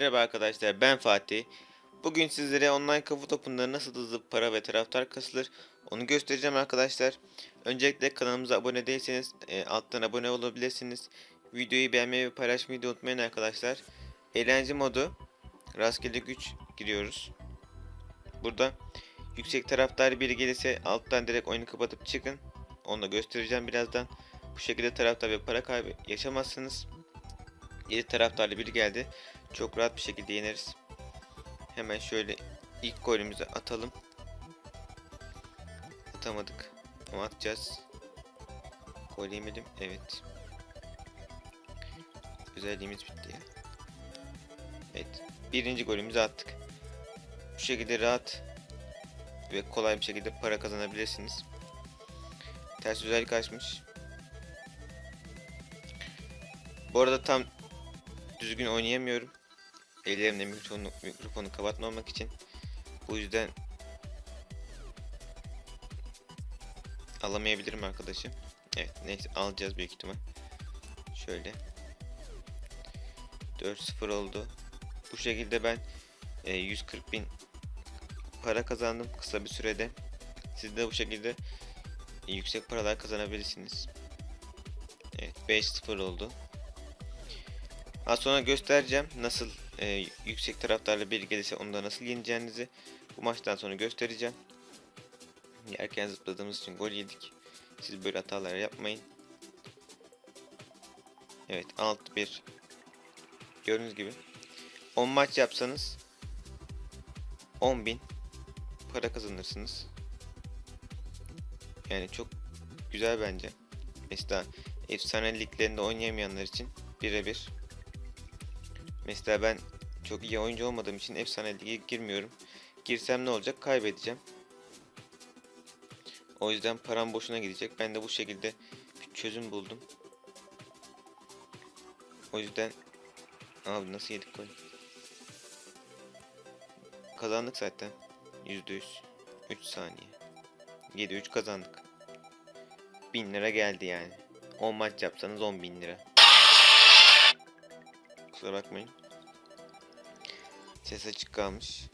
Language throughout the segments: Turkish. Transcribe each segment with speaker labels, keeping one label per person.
Speaker 1: Merhaba arkadaşlar ben Fatih. Bugün sizlere online kafa topunda nasıl hızlı para ve taraftar kasılır onu göstereceğim arkadaşlar. Öncelikle kanalımıza abone değilseniz e, alttan abone olabilirsiniz. Videoyu beğenmeyi ve paylaşmayı da unutmayın arkadaşlar. Eğlence modu rastgele güç giriyoruz. Burada yüksek taraftar biri gelirse alttan direkt oyunu kapatıp çıkın. Onu da göstereceğim birazdan. Bu şekilde taraftar ve para kaybı yaşamazsınız. 7 taraftarlı biri geldi. Çok rahat bir şekilde yeneriz. Hemen şöyle ilk golümüzü atalım. Atamadık. Ama atacağız. Gol yemedim. Evet. Özelliğimiz bitti ya. Evet. Birinci golümüzü attık. Bu şekilde rahat ve kolay bir şekilde para kazanabilirsiniz. Ters özellik açmış. Bu arada tam düzgün oynayamıyorum. Ellerimle mikrofonu, mikrofonu kapatmamak için. Bu yüzden alamayabilirim arkadaşım. Evet neyse alacağız büyük ihtimal. Şöyle. 4-0 oldu. Bu şekilde ben e, 140 bin para kazandım kısa bir sürede. Siz de bu şekilde yüksek paralar kazanabilirsiniz. Evet 5-0 oldu. Az sonra göstereceğim nasıl e, yüksek taraftarla bir gelirse onu da nasıl yeneceğinizi bu maçtan sonra göstereceğim. Erken zıpladığımız için gol yedik. Siz böyle hatalar yapmayın. Evet 6-1 Gördüğünüz gibi 10 maç yapsanız 10.000 para kazanırsınız. Yani çok güzel bence. Mesela efsane liglerinde oynayamayanlar için birebir Mesela ben çok iyi oyuncu olmadığım için efsane lige girmiyorum. Girsem ne olacak? Kaybedeceğim. O yüzden param boşuna gidecek. Ben de bu şekilde bir çözüm buldum. O yüzden abi nasıl yedik gol? Kazandık zaten. %100. 3 saniye. 7-3 kazandık. 1000 lira geldi yani. 10 maç yapsanız 10 bin lira. Kusura bakmayın. Ses açık kalmış.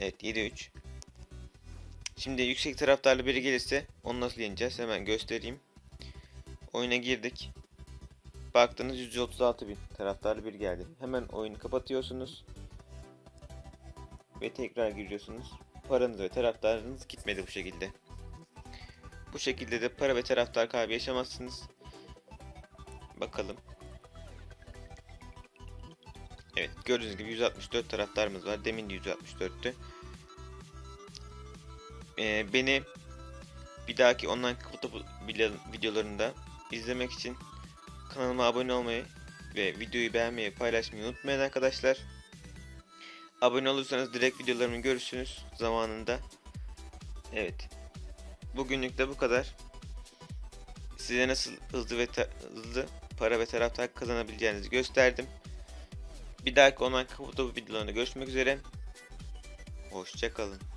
Speaker 1: Evet 7-3. Şimdi yüksek taraftarlı biri gelirse onu nasıl yeneceğiz hemen göstereyim. Oyuna girdik. Baktınız 136 bin taraftarlı bir geldi. Hemen oyunu kapatıyorsunuz. Ve tekrar giriyorsunuz. Paranız ve taraftarınız gitmedi bu şekilde. Bu şekilde de para ve taraftar kaybı yaşamazsınız. Bakalım. Evet gördüğünüz gibi 164 taraftarımız var. Demin de 164'tü. Ee, beni bir dahaki online foto videolarında izlemek için kanalıma abone olmayı ve videoyu beğenmeyi paylaşmayı unutmayın arkadaşlar. Abone olursanız direkt videolarımı görürsünüz zamanında. Evet. Bugünlük de bu kadar. Size nasıl hızlı ve hızlı para ve taraftar kazanabileceğinizi gösterdim. Bir dahaki online kafa topu videolarında görüşmek üzere. Hoşçakalın.